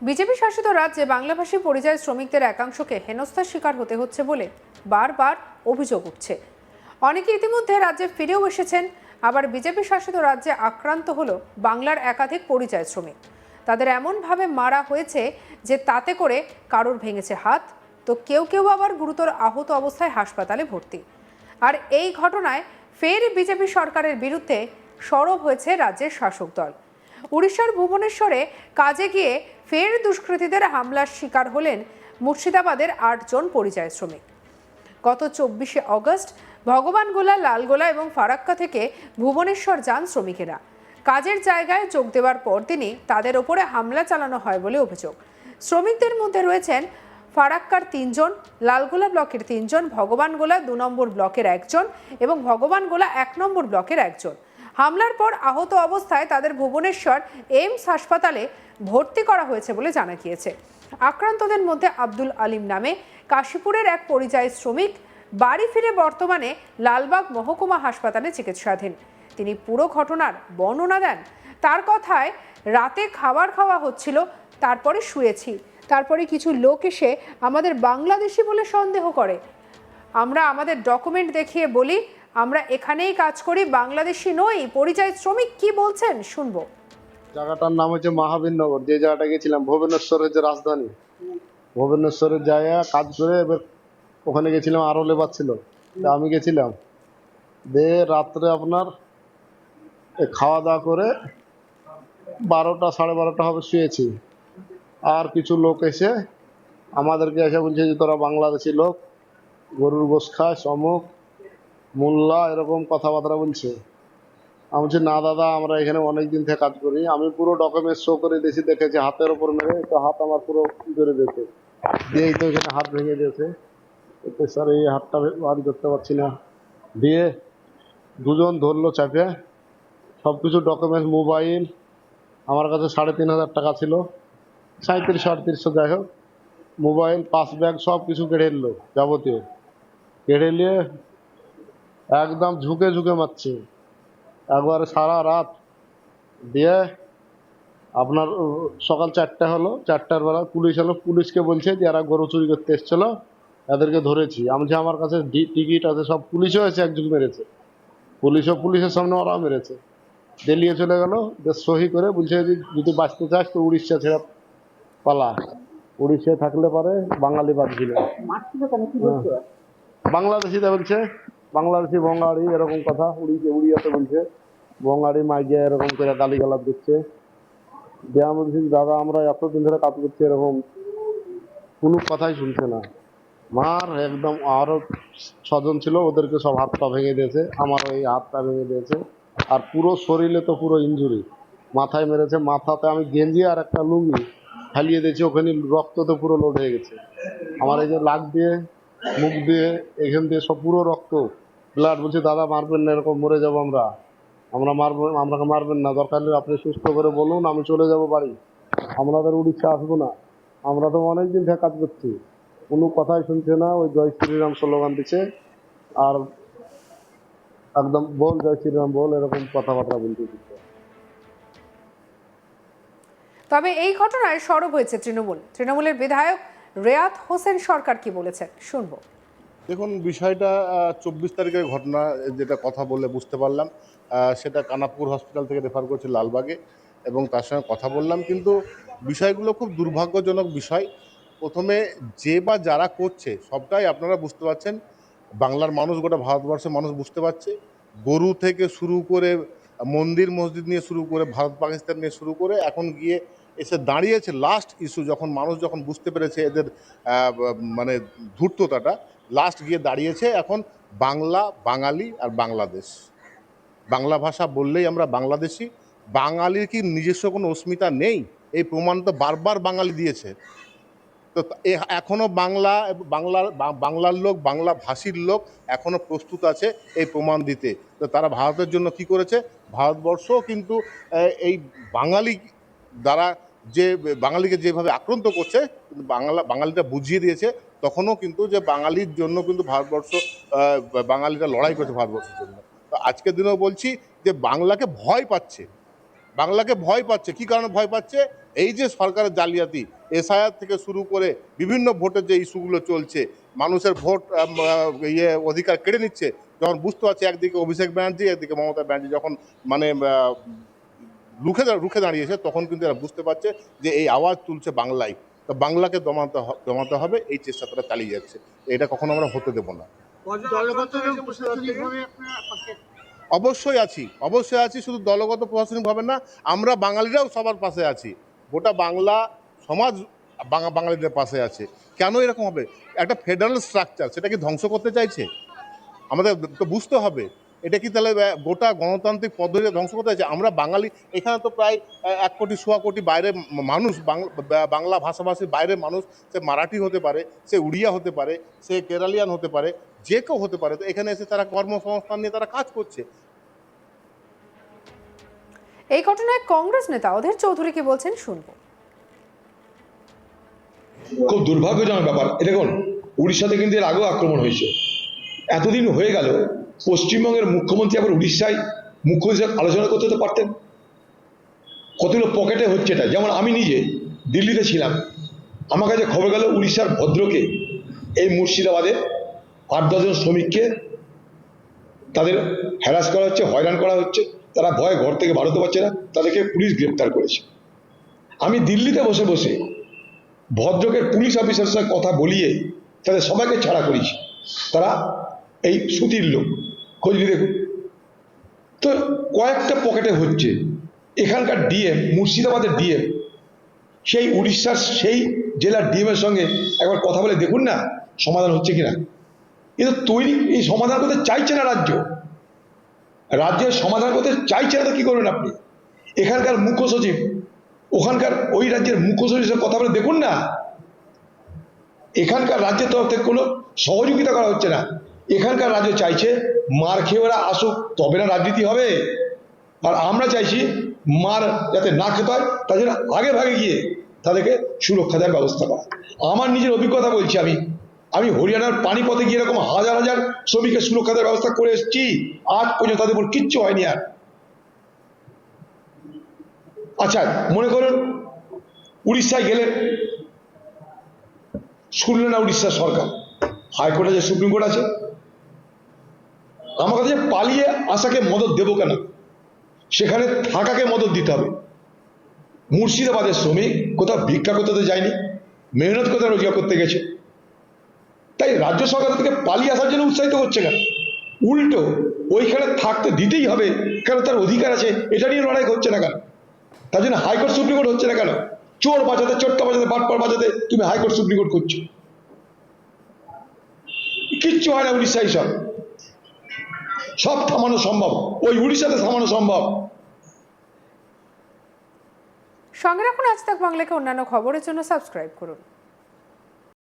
BJP শাসিত রাজ্যে বাংলাভাষী পরিযায়ী শ্রমিকদের একাংশকে হেনস্থার শিকার হতে হচ্ছে বলে বারবার অভিযোগ উঠছে। অনেকে ইতিমধ্যে রাজ্যে ফিরেও এসেছেন, আবার বিজেপি শাসিত রাজ্যে আক্রান্ত হলো বাংলার একাধিক পরিযায়ী শ্রমিক। তাদের এমনভাবে মারা হয়েছে যে তাতে করে কারোর ভেঙেছে হাত, তো কেউ কেউ আবার গুরুতর আহত অবস্থায় হাসপাতালে ভর্তি। আর এই ঘটনায় ফের বিজেপি সরকারের বিরুদ্ধে সরব হয়েছে রাজ্যের শাসক দল। উড়িষ্যার ভুবনেশ্বরে কাজে গিয়ে ফের দুষ্কৃতীদের হামলার শিকার হলেন মুর্শিদাবাদের আটজন পরিযায়ী শ্রমিক। গত চব্বিশে অগস্ট ভগবানগোলা, লালগোলা এবং ফারাক্কা থেকে ভুবনেশ্বর যান শ্রমিকেরা। কাজের জায়গায় যোগ দেওয়ার পর তিনি তাদের ওপরে হামলা চালানো হয় বলে অভিযোগ। শ্রমিকদের মধ্যে রয়েছেন ফারাক্কার তিনজন, লালগোলা ব্লকের তিনজন, ভগবানগোলা দু নম্বর ব্লকের একজন এবং ভগবানগোলা এক নম্বর ব্লকের একজন। হামলার পর আহত অবস্থায় তাদের ভুবনেশ্বর এইমস হাসপাতালে ভর্তি করা হয়েছে বলে জানা গিয়েছে। আক্রান্তদের মধ্যে আব্দুল আলিম নামে কাশীপুরের এক পরিযায়ী শ্রমিক। বাড়ি ফিরে বর্তমানে লালবাগ মহকুমা হাসপাতালে চিকিৎসাধীন। তিনি পুরো ঘটনার বর্ণনা দেন। তার কথায়, রাতে খাবার খাওয়া হচ্ছিল, তারপরে শুয়েছি। তারপরে কিছু লোক এসে আমাদের বাংলাদেশি বলে সন্দেহ করে। আমরা আমাদের ডকুমেন্ট দেখিয়ে বলি আমরা এখানেই কাজ করি, বাংলাদেশি নই। পরিযায়ী শ্রমিক কি বলছেন? শুনব। জায়গাটার নাম হচ্ছে মহাবীরনগর যে জায়গাটা গেছিলাম, ভুবনেশ্বরের যে রাজধানী। ভুবনেশ্বরের জায়গা কাজ করে এবার ওখানে গেছিলাম, আরও লেবার ছিল। তা আমি গেছিলাম। দিয়ে রাত্রে আপনার খাওয়া দাওয়া করে বারোটা, সাড়ে বারোটা হবে শুয়েছি। আর কিছু লোক এসে আমাদেরকে এসে বলছে যে, তোরা বাংলাদেশি লোক, গরুর গোস খাস অমুক মোল্লা এরকম কথাবার্তা বলছে। আমি বলছি, না দাদা, আমরা এখানে অনেক দিন থেকে কাজ করি। আমি পুরো ডকুমেন্ট শো করে দিয়েছি দেখেছি হাতের ওপর মেরে তো হাত আমার পুরো করে দিয়েছে। দিয়েই তো এখানে হাত ভেঙে দিয়েছে। এতে স্যার, এই হাতটা বাড়ি করতে পারছি না। দিয়ে দুজন ধরলো চাপে। সব কিছু ডকুমেন্টস মোবাইল আমার কাছে সাড়ে তিন হাজার টাকা ছিল। সাঁত্রিশশো আটত্রিশশো যাই হোক মোবাইল পাস ব্যাগ সব কিছু কেড়ে নিলো, যাবতীয়। কেড়ে নিয়ে একদম ঝুঁকে ঝুঁকে মারছে। একবার সারা রাত দিয়ে আপনার সকাল চারটা হলো চারটার বেলা পুলিশ হলো পুলিশকে বলছে যে এরা গরু চুরি করতে এসছিল এদেরকে ধরেছি। আমি যে আমার কাছে টিকিট আছে সব পুলিশও এসে একজন মেরেছে। পুলিশও পুলিশের সামনে ওরাও মেরেছে। দিল্লিয়ে চলে গেল যে সহি করে বলছে যে যদি বাঁচতে চাস তো উড়িষ্যা ছেড়ে পালা। উড়িষ্যায় থাকলে পরে বাঙালি বাদ ছিল বাংলাদেশিতে বলছে বাংলাদেশি বঙ্গাড়ি এরকম কথা, উড়িয়ে, উড়িয়াতে বলছে। বঙ্গাড়ি মাইগে এরকম করে গালি গালাপ দিচ্ছে। দিয়ে বলছি দাদা, আমরা এতদিন ধরে কাজ করছি এরকম, কোনো কথাই শুনছে না। মার একদম আরও ছজন ছিল, ওদেরকে সব হাত পা ভেঙে দিয়েছে আমার ওই হাত পা ভেঙে দিয়েছে। আর পুরো শরীরে তো পুরো ইঞ্জুরি মাথায় মেরেছে, মাথাতে আমি গেঞ্জি আর একটা লুঙ্গি ফালিয়ে দিয়েছি, ওখানে রক্ত তো পুরো লোড হয়ে গেছে। আমার এই যে লাগ দিয়ে মুখ দিয়ে, এখান দিয়ে সব পুরো রক্ত ব্লাড বলছে, দাদা, মারবেন না, এরকম, মরে যাব আমরা। আমরা মারবো, আমাকে মারবেন না, দরকার হলে আপনি সুস্থ করে বলুন, আমি চলে যাব বাড়ি। আমাদের উড়িষ্যা আসব না। আমরা তো অনেক দিন থেকে কাজ করছি। কোনো কথাই শুনছে না, ওই জয় শ্রীরাম স্লোগান দিচ্ছে। আর একদম বল, জয় শ্রীরাম বল, এরকম কথাবার্তা বলতে দিচ্ছে। তবে এই ঘটনায় সরব হয়েছে তৃণমূল। তৃণমূলের বিধায়ক রেয়াত হোসেন সরকার কি বলেছেন? শুনব। দেখুন, বিষয়টা চব্বিশ তারিখের ঘটনা, যেটা কথা বলে বুঝতে পারলাম। সেটা কানাপুর হসপিটাল থেকে রেফার করেছে লালবাগে এবং তার সঙ্গে কথা বললাম। কিন্তু বিষয়গুলো খুব দুর্ভাগ্যজনক বিষয়। প্রথমে যে বা যারা করছে, সবটাই আপনারা বুঝতে পারছেন। বাংলার মানুষ, গোটা ভারতবর্ষের মানুষ বুঝতে পারছে। গরু থেকে শুরু করে মন্দির, মসজিদ নিয়ে শুরু করে ভারত পাকিস্তান নিয়ে শুরু করে, এখন গিয়ে এসে দাঁড়িয়েছে লাস্ট ইস্যু যখন মানুষ যখন বুঝতে পেরেছে এদের মানে ধূর্ততাটা লাস্ট গিয়ে দাঁড়িয়েছে এখন বাংলা, বাঙালি আর বাংলাদেশ। বাংলা ভাষা বললেই আমরা বাংলাদেশি। বাঙালির কি নিজস্ব কোনো অস্মিতা নেই? এই প্রমাণ তো বারবার বাঙালি দিয়েছে। তো এ- এখনও বাংলা বাংলার বাংলার লোক, বাংলা ভাষীর লোক এখনও প্রস্তুত আছে এই প্রমাণ দিতে। তো তারা ভারতের জন্য কি করেছে? ভারতবর্ষ কিন্তু এই বাঙালি দ্বারা যে বাঙালিকে যেভাবে আক্রান্ত করছে, বাংলা, বাঙালিটা বুঝিয়ে দিয়েছে, তখনও কিন্তু যে বাঙালির জন্য কিন্তু ভারতবর্ষ বাঙালিরা লড়াই করছে ভারতবর্ষের জন্য। তো আজকের দিনেও বলছি যে বাংলাকে ভয় পাচ্ছে। বাংলাকে ভয় পাচ্ছে। কি কারণে ভয় পাচ্ছে? এই যে সরকারের জালিয়াতি, এসআইআর থেকে শুরু করে বিভিন্ন ভোটের যে ইস্যুগুলো চলছে, মানুষের ভোট ইয়ে অধিকার কেড়ে নিচ্ছে, যখন বুঝতে পারছে একদিকে অভিষেক ব্যানার্জি, একদিকে মমতা ব্যানার্জি, যখন মানে রুখে রুখে দাঁড়িয়েছে তখন কিন্তু এরা বুঝতে পারছে যে এই আওয়াজ তুলছে বাংলায়। তো বাংলাকে দমাতে দমাতে হবে এই চেষ্টা তারা চালিয়ে যাচ্ছে। এটা কখনো আমরা হতে দেবো না। অবশ্যই আছি অবশ্যই আছি শুধু দলগত প্রশাসনিকভাবে না আমরা বাঙালিরাও সবার পাশে আছি। গোটা বাংলা সমাজ বাঙা- বাঙালিদের পাশে আছে। কেন এরকম হবে? একটা ফেডারেল স্ট্রাকচার সেটা কি ধ্বংস করতে চাইছে? আমাদের তো বুঝতে হবে। এটা কি তাহলে গোটা গণতান্ত্রিক পদ্ধতি ধ্বংস করতে চাইছে আমরা বাঙালি এখানে তো প্রায় এক কোটি সোয়া কোটি বাইরে মানুষ বাংলা ভাষাভাষীর বাইরের মানুষ সে মারাঠি হতে পারে সে উড়িয়া হতে পারে সে কেরালিয়ান হতে পারে যে কেউ হতে পারে তো এখানে এসে তারা কর্মসংস্থান নিয়ে তারা কাজ করছে। এই ঘটনায় কংগ্রেস নেতা অধীর চৌধুরী কি বলছেন শুনব। খুব দুর্ভাগ্যজনক ব্যাপার। এটা দেখুন উড়িষ্যাতে কিন্তু এর আগেও আক্রমণ হয়েছে। এতদিন হয়ে গেল পশ্চিমবঙ্গের মুখ্যমন্ত্রী আবার উড়িষ্যায় মুখ্যমন্ত্রী আলোচনা করতে তো পারতেন। কতগুলো পকেটে হচ্ছে এটা? যেমন আমি নিজে দিল্লিতে ছিলাম। আমার কাছে খবর গেল উড়িষ্যার ভদ্রকে, এই মুর্শিদাবাদে আট দশজন শ্রমিককে তাদের হ্যারাস করা হচ্ছে, হয়রান করা হচ্ছে। তারা ভয়ে ঘর থেকে বাড়াতে পারছে না। তাদেরকে পুলিশ গ্রেপ্তার করেছে। আমি দিল্লিতে বসে বসে ভদ্রকের পুলিশ অফিসারের সঙ্গে কথা বলিয়ে তাদের সবাইকে ছাড়া করেছি। তারা এই সুতির লোক। খোঁজ দেখুন। তো কয়েকটা পকেটে হচ্ছে। এখানকার ডিএম, মুর্শিদাবাদের ডিএম, সেই উড়িষ্যার সেই জেলার ডিএম এর সঙ্গে একবার কথা বলে দেখুন না, সমাধান হচ্ছে কিনা। কিন্তু তৈরি, এই সমাধান করতে চাইছে না রাজ্য। রাজ্যের সমাধান করতে চাইছে না তো কি করবেন আপনি? এখানকার মুখ্য সচিব, ওখানকার ওই রাজ্যের মুখ্য সচিবের সাথে কথা বলে দেখুন না। এখানকার রাজ্যের তরফ থেকে কোনো সহযোগিতা করা হচ্ছে না। এখানকার রাজ্য চাইছে মার খেয়ে ওরা আসুক, তবে না রাজনীতি হবে। আর আমরা চাইছি মার যাতে না খেতে হয়, তার আগে ভাগে গিয়ে তাদেরকে সুরক্ষা দেওয়ার ব্যবস্থা করা। আমার নিজের অভিজ্ঞতা বলছি আমি। আমি হরিয়ানার পানিপথে গিয়ে এরকম হাজার হাজার শ্রমিকের সুরক্ষা দেওয়ার ব্যবস্থা করে এসেছি। আজ পর্যন্ত তাদের উপর কিচ্ছু হয়নি আর। আচ্ছা মনে করুন উড়িষ্যায় গেলে শুনলেন না উড়িষ্যার সরকার। হাইকোর্টে যে সুপ্রিম কোর্ট আছে আমার কাছে পালিয়ে আসাকে মদত দেবো কেন? সেখানে থাকাকে মদত দিতে হবে। মুর্শিদাবাদের শ্রমিক কোথাও ভিক্ষা করতে যায়নি, মেহনত করতে রোজগার করতে গেছে? তাই রাজ্য সরকার থেকে পালিয়ে আসার জন্য উৎসাহিত করছে কেন? উল্টো, ওইখানে থাকতে দিতেই হবে, কেন তার অধিকার আছে, এটা নিয়ে লড়াই হচ্ছে না কেন? তার জন্য হাইকোর্ট সুপ্রিম কোর্ট হচ্ছে না কেন? চোর বাঁচাতে চোট্টা বাঁচাতে বাটপার বাঁচাতে তুমি হাইকোর্ট সুপ্রিম কোর্ট করছ। কিচ্ছু হয় না উড়িষ্যায় সব। সব থামানো সম্ভব। ওই উড়িষ্যাতে থামানো সম্ভব। সঙ্গে রাখুন আজ তাক বাংলাকে অন্যান্য খবরের জন্য সাবস্ক্রাইব করুন।